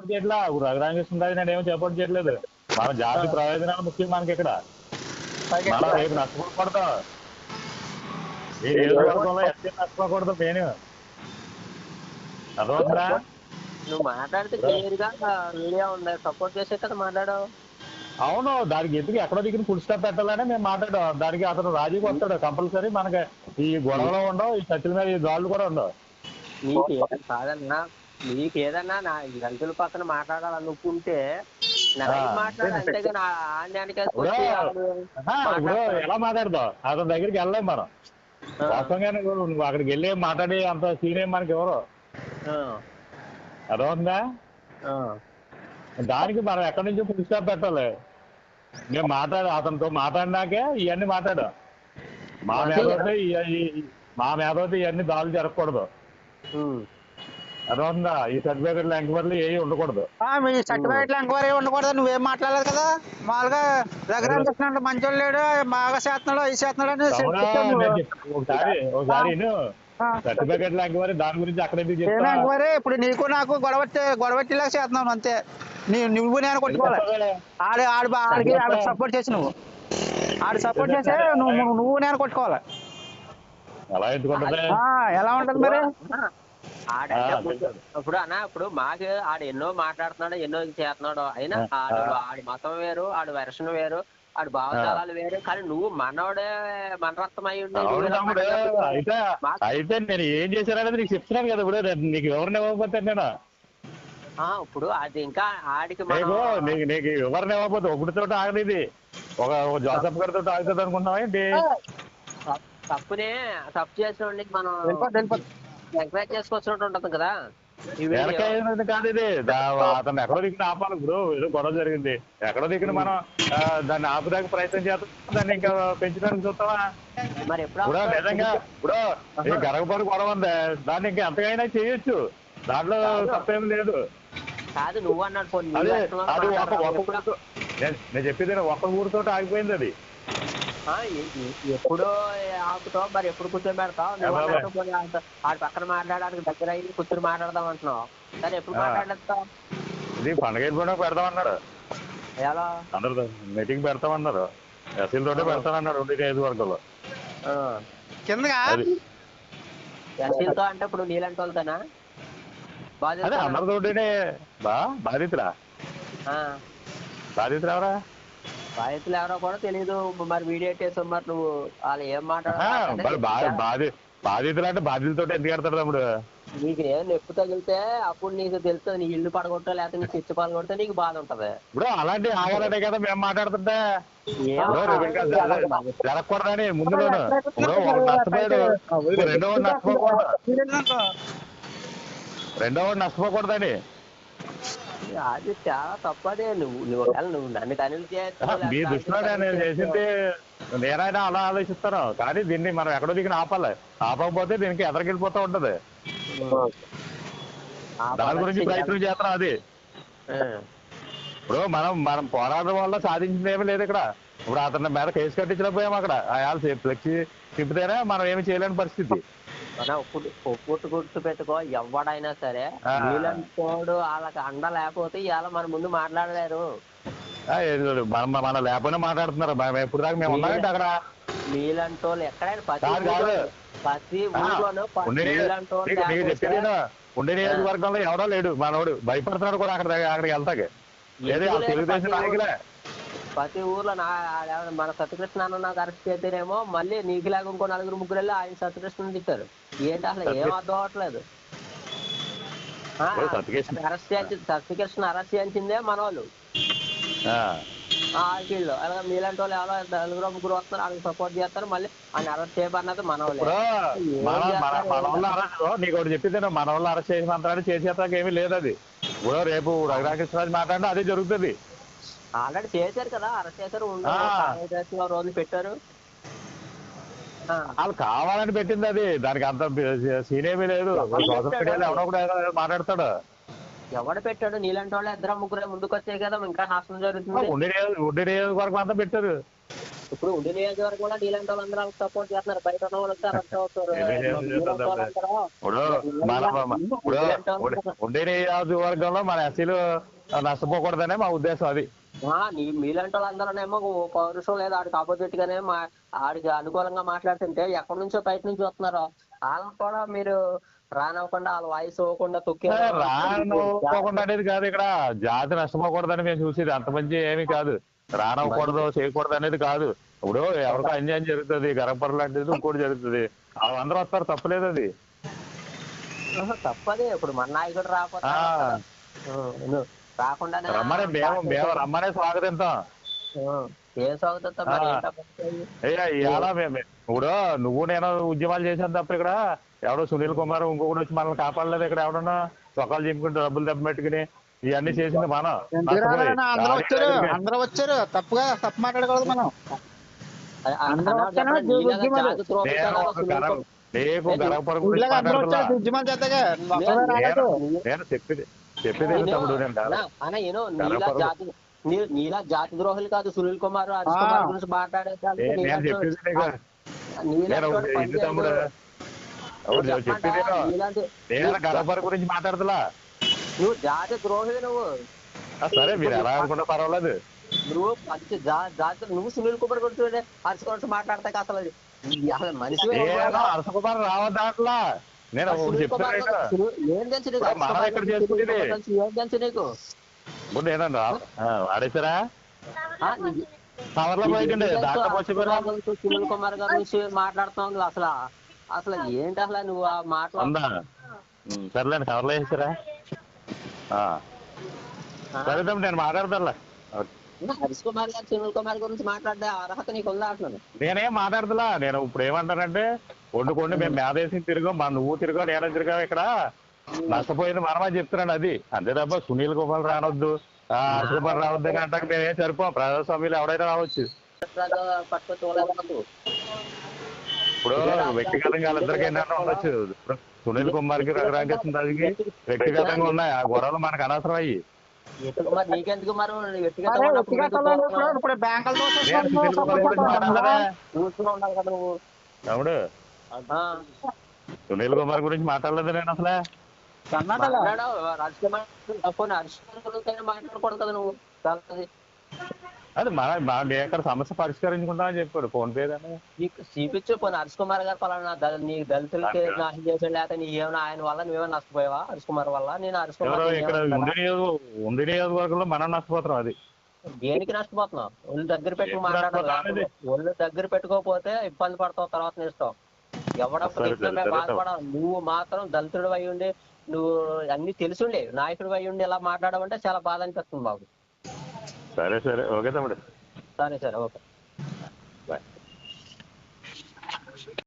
Support చేయట్లా రఘురామకృష్ణరాజు నేను ఏమో సపోర్ట్ చేయట్లేదు. మన జాతి ప్రయోజనాలు ముఖ్యం మనకి ఇక్కడ. మనం రేపు నష్టపోకూడదు. ఈ నియోజకవర్గంలో నష్టపోకూడదు నేను అర్థమవుతుందా? నువ్వు మాట్లాడితే క్లియర్గా ఉంది? సపోర్ట్ చేసే కదా మాట్లాడావు. అవును దానికి ఎందుకు ఎక్కడో దిగిన ఫుల్ స్టాప్ పెట్టాలని మేము మాట్లాడాం దానికి అతను రాజీకి వస్తాడు కంపల్సరీ మనకి. ఈ గొడవలు ఉండవు ఈ చర్చల మీద ఈ దాడులు కూడా ఉండవు. కాదన్నా? నీకు ఏదన్నా నా రైతుల పక్కన మాట్లాడాలనుకుంటే ఎలా మాట్లాడతాం అతని దగ్గరికి వెళ్ళలేం మనం. వాస్తవంగా నువ్వు అక్కడికి వెళ్ళి మాట్లాడి అంత సీన్ ఏం మనకి ఎవరు అర్థమవుతుందా? దానికి మనం ఎక్కడి నుంచో ఫుల్ స్టాప్ పెట్టాలి? నేను మాట్లాడు అతనితో మాట్లాడినాకే ఇవన్నీ మాట్లాడు. మా ఈ- మా మేధోతే ఇవన్నీ దాడులు జరగకూడదు. అర్థమవుతుందా ఈ సర్టిఫికెట్లు ఎంక్వైరీలు ఏవి ఉండకూడదు. ఆ, మీ సర్టిఫికేట్లు ఎంక్వైరీ ఉండకూడదు. నువ్వేం మాట్లాడలేదు కదా? మామూలుగా రఘురామ కృష్ణ అంటే మంచోడు లేడు బాగా చేస్తున్నాడు ఈ చేస్తున్నాడు అని ఒకసారి ఒకసారి. సర్టిఫికెట్లు ఎంక్వైరీ దాని గురించి అక్కడ ఎంక్వైరీ ఇప్పుడు నీకు నాకు గొడవట్టి గొడవట్టిలాగా చేస్తున్నావు అంతే. నీ నువ్వు నేను కొట్టుకోవాలి. ఆడు ఆడు బా- ఆడికి ఆడికి సపోర్ట్ చేసి నువ్వు. ఆడు సపోర్ట్ చేస్తే నువ్వు నువ్వు- నేను కొట్టుకోవాలి. అలా ఎందుకుంటది ఆ, ఎలా ఉంటది మరి? ఇప్పుడు- అన్న ఇప్పుడు మాకు ఆడు ఎన్నో మాట్లాడుతున్నాడు ఎన్నో చేస్తున్నాడు అయినా. ఆడు ఆడి మతం వేరు ఆడు వెర్షన్ వేరు ఆడు భావజాలాలు వేరు కానీ నువ్వు మనోడే మన రక్తం అయి. అయితే అయితే నేను ఏం చేశాననేది నీకు చెప్తున్నాను కదా ఇప్పుడు నీకు ఎవరిని ఇవ్వకపోతే నేను ఆ, ఇప్పుడు అది ఇంకా ఆడికి నీకు నీకు ఎవరిని ఇవ్వకపోతే ఒకటితో ఆగనిది ఒక ఒక జోసఫ్ గారితో ఆగుతుంది అనుకున్నావా ఏంటి తప్పు- తప్పునే తప్పు చేసిన మనం. ఎంకరేజ్ చేసుకొచ్చినట్టు ఉంటుంది కదా. వెనకైనది కాదు ఇది? అతను ఎక్కడో దిక్కున ఆపాలి ఇప్పుడు ఏదో గొడవ జరిగింది. ఎక్కడో దిక్కున మనం దాన్ని ఆపుదానికి ప్రయత్నం చేస్తాం దాన్ని ఇంకా పెంచడానికి చూస్తావా? మరి ఇప్పుడు? నిజంగా ఇప్పుడు గరగపడి గొడవ ఉంది? దాన్ని ఇంకా ఎంతకైనా చేయొచ్చు. దాంట్లో తప్పేం లేదు. కాదు నువ్వు అన్నాడు నేను చెప్పేది ఒక ఊరితో ఆగిపోయింది అది. ఎప్పుడు ఆపుతావు మరి ఎప్పుడు కూర్చోబెడతావు ఆడ- పక్కన మాట్లాడడానికి దగ్గర అయ్యి కూర్చొని మాట్లాడదాం అంటున్నావు. సరే ఎప్పుడు. మాట్లాడేస్తావు? ఇది పండగ అయిపోయినా పెడతామన్నాడు. ఎలా? అందరు మీటింగ్ పెడతామన్నారు. ఎస్సీల తోటే పెడతానన్నాడు రెండు నియోజకవర్గంలో ఆ. కిందగా? అది. ఎస్సీలతో అంటే ఇప్పుడు నీళ్ళంటి వాళ్ళతోనా? బాధ్యత అందరితోటినే బా బాధితురా బాధితురా ఎవరా బాధితులు ఎవరో కూడా తెలియదు మరి వీడియో చేసావు మరి నువ్వు వాళ్ళు ఏం మాట్లాడారు బాధి బాధితులు అంటే బాధితులతో ఎందుకు పెడతాడు తమ్ముడు? నీకు ఏం నొప్పి తగిలితే అప్పుడు నీకు తెలుస్తుంది నీ ఇల్లు పడగొట్టా లేకపోతే నీ పిచ్చి పడగొడితే నీకు బాధ ఉంటది. ఇప్పుడు అలాంటి ఆగాలంటే కదా మేము మాట్లాడుతుంటే. జరగకూడదని ఒకడు నష్టపోయాడు. రెండో నష్టపోకూడదు. రెండో వాడు నష్టపోకూడదని. అది చాలా తప్పదే. నువ్వు నువ్వు ఒకవేళ నువ్వు నన్ను కనులు ఆహా, మీ నేను చేసింది నేనైనా అలా ఆలోచిస్తాను. కానీ దీన్ని మనం ఎక్కడో దిగిన ఆపాలి. ఆపకపోతే దీనికి ఎదరికెళ్ళిపోతూ ఉంటది. దాని గురించి ప్రయత్నం చేస్తున్నాం అది? ఇప్పుడు మనం మనం పోరాటం వల్ల సాధించింది ఏమీ లేదు ఇక్కడ. ఇప్పుడు అతని మీద కేసు కట్టించలేకపోయాం అక్కడ. అయాలు ఫ్లెక్సీ తిప్పితేనే మనం ఏమి చేయలేని పరిస్థితి. ఒప్పుట్టు గుర్తు పెట్టుకో ఎవడైనా సరే తోడు వాళ్ళకి అండ లేకపోతే ఇవాళ మన ముందు మాట్లాడలేరు. మనం మనం లేకపోయినా మాట్లాడుతున్నారు. మనం ఎప్పుడు దాకా మేము ఉన్నామంటే అక్కడ? వాళ్ళు ఎక్కడైనా ప్రతి ఊర్లోనూ ప- ఉండే వాళ్ళు నియోజకవర్గంలో ఎవడో లేడు మనోడు. భయపడుతున్నాడు కూడా అక్కడ అక్కడికి వెళ్తాకి? తెలుగుదేశం నాయకులే. ప్రతి ఊర్లో నా మన సత్యకృష్ణ అన్న అరెస్ట్ చేస్తేనేమో మళ్ళీ నీకు లేక ఇంకో నలుగురు ముగ్గురు వెళ్ళి ఆయన సత్యకృష్ణ తిట్టారు. ఏంటి అసలు ఏం అర్థం అవట్లేదు. అరెస్ట్ చేయించి సత్యకృష్ణ అరెస్ట్ చేయించిందే మన వాళ్ళు. అలాగే మీలాంటి వాళ్ళు ఎవరో నలుగురు ముగ్గురు వస్తారు వాళ్ళకి సపోర్ట్ చేస్తారు మళ్ళీ ఆయన అరెస్ట్ చేయబడినది మన నీకు ఒకటి చెప్పింది మన వాళ్ళు అరెస్ట్ చేసినంత చేసేంతకు ఏమీ లేదు అది ఇప్పుడు రేపు రఘురామకృష్ణరాజు మాట్లాడితే అదే జరుగుతుంది. ఆల్రెడీ చేశారు కదా అరెస్ట్ చేశారు రోజు పెట్టారు. ఆ, వాళ్ళు కావాలని పెట్టింది అది. దానికి అంత సీన్ ఏమీ లేదు. కూడా మాట్లాడతాడు. ఎవడు పెట్టాడు? నీలాంటి వాళ్ళు ఇద్దరు ముగ్గురు ముందుకు వచ్చాయి కదా ఇంకా నాశనం జరుగుతుంది. ఉండి నియోజక- ఉండి నియోజకవర్గం అంతా పెట్టారు. ఇప్పుడు ఉండి నియోజకవర్గంలో నీలాంటి వాళ్ళందరూ సపోర్ట్ చేస్తున్నారు. బయట ఉన్న వాళ్ళకి అర్థం అవుతారు. ఉండే- నియోజకవర్గంలో మన ఎస్సీలు నష్టపోకూడదనే మా ఉద్దేశం అది. నీ మీలాంటి వాళ్ళందరూనేమో పౌరుషం లేదా ఆడికి ఆపోజిట్ గానే మా ఆడికి అనుకూలంగా మాట్లాడుతుంటే ఎక్కడి నుంచో బయట నుంచి వస్తున్నారు. వాళ్ళని కూడా మీరు రానివ్వకుండా వాళ్ళ వాయిస్ ఇవ్వకుండా తొక్కి రానుకోకుండా అనేది కాదు ఇక్కడ. జాతి నష్టపోకూడదని మేము చూసేది. అంత మంచి ఏమీ కాదు. రానవ్వకూడదు చేయకూడదు అనేది కాదు. ఇప్పుడు ఎవరికో అన్యాయం జరుగుతుంది గరపర లాంటిది ఇంకోటి జరుగుతుంది. అందరూ వస్తారు తప్పలేదు అది. తప్పదే. ఇప్పుడు మన నాయకుడు రాకపోతే రమ్మనే మేము మేము రమ్మనే స్వాగతిస్తాం. ఆ, ఏం మేము ఇప్పుడు నువ్వు నేను ఉద్యమాలు చేసాను తప్ప ఇక్కడ ఎవడో సునీల్ కుమార్ ఇంకొకటి వచ్చి మనల్ని కాపాడలేదు ఇక్కడ ఎవడన్నా? సొక్కలు చింపుకుంటూ డబ్బులు దెబ్బ పెట్టుకుని ఇవన్నీ చేసింది మనం. అందరూ వచ్చారు. అందరూ వచ్చారు. తప్పుగా తప్పు మాట్లాడకూడదు మనం. నేను చెప్పేది చెప్పేది ఏంటి తమ్ముడు నేను కాదు. అన్నా, అన్నా, ఏనో నీలా కనపడదు. జాతి నీ- నీలా జాతి ద్రోహులు కాదు సునీల్ కుమార్ హరీష్ ఆ. కుమార్ గురించి మాట్లాడేదానికి నేను నేను నీలాంటి- చెప్పేది నీకు. నీలాంటి నేను వాడు పని ఏంటి తమ్ముడు చేయడు. అవును, నేను చెప్పండా? చెప్పేది నేను. నీలాంటి- నేను గరపర గురించి మాట్లాడుతులా నువ్వు జాతి ద్రోహి నువ్వు ఆ, సరే మీరు ఎలా అనుకున్నా పర్వాలేదు నువ్వు మంచి జా- జాతి నువ్వు సునీల్ కుమార్ గురించి హరీష్ గురించి మాట్లాడతాక అసలు అది- అసలు మనిషి నేను అరసకుమార్ రావద్దా అట్లా నేను ఒకటి సునీల్ కుమార్ చెప్తున్నా ఇక్కడ. సునీల్- ఏం తెలుసు నీకు ఇప్పుడు హరీష్ మనం కుమార్ ఇక్కడ గురించి, సునీల్ చేసుకునేది. కుమార్ గురించి ఏం తెలుసు నీకు? ఇప్పుడు నేనన్నా వాడేసారా ఆ, నీకు- కవర్లో పోయిందండి. దాంట్లో వచ్చి గురించి, సునీల్ కుమార్ గారి గురించి మాట్లాడుతున్నావు అసలు. అసలు ఏంటి అసలు నువ్వు ఆ మాటలు ఉందా ఉమ్, సర్లేండి కవర్లో వేసారా ఆ, సరే నేను మాట్లాడతానులే. హరీష్ కుమార్ గారు సునీల్ కుమార్ గురించి మాట్లాడే అర్హత నీకు ఉందా అంటున్నాను నేనేం మాట్లాడదులా. నేను ఇప్పుడు ఏమంటానంటే వండుకోండి మేము మేదేసి తిరిగాం మా నువ్వు తిరిగావు నేను తిరిగావు ఇక్కడ? నష్టపోయింది మనమా చెప్తున్నాను అది. అంతే తప్ప సునీల్ కుమార్ రానొద్దు. ఆ, హర్ష కుమార్ రావద్దు అని అంటాక మేమేం సరిపోం. ప్రజాస్వామ్యంలో ఎవడైనా రావచ్చు. ఇప్పుడు వ్యక్తిగతంగా వాళ్ళిద్దరికి ఏంటంటే ఉండొచ్చు? సునీల్ కుమార్కి రఘురామకృష్ణ రాజుకి వ్యక్తిగతంగా ఉన్నాయి. ఆ గొడవలు మనకు అనవసరం అయ్యి మరి నీకెందుకు మరి? వ్యక్తిగతంగా సునీల్ కుమార్ గురించి మాట్లాడలేదు నేను అసలే? అది మన ఇక్కడ సమస్య పరిష్కరించుకుంటామని చెప్పాడు. ఫోన్ పే చూపించు పోనీ హరీష్ కుమార్ గారు పలానా నీ దళితులకి. నాశనం చేసాడు లేకపోతే నీ ఏమైనా ఆయన వల్ల నువ్వేమైనా నష్టపోయావా? హరీష్ కుమార్ వల్ల? నేను హరీష్ కుమార్ ఉండి నియోజకవర్గంలో మనం నష్టపోతున్నాం అది. దేనికి నష్టపోతున్నావు? ఒళ్ళు దగ్గర పెట్టుకు? మాట్లాడాలి. ఒళ్ళు దగ్గర పెట్టుకోకపోతే ఇబ్బంది పడతావు తర్వాత నీ బాధపడాలి నువ్వు మాత్రం దళితుడు అయి ఉండి నువ్వు అన్ని తెలుసుండే నాయకుడు అయి ఉండి ఇలా మాట్లాడమంటే చాలా బాధ అనిపిస్తుంది బాబు సరే సరే. ఓకే తమ్ముడు. సరే సరే. ఓకే.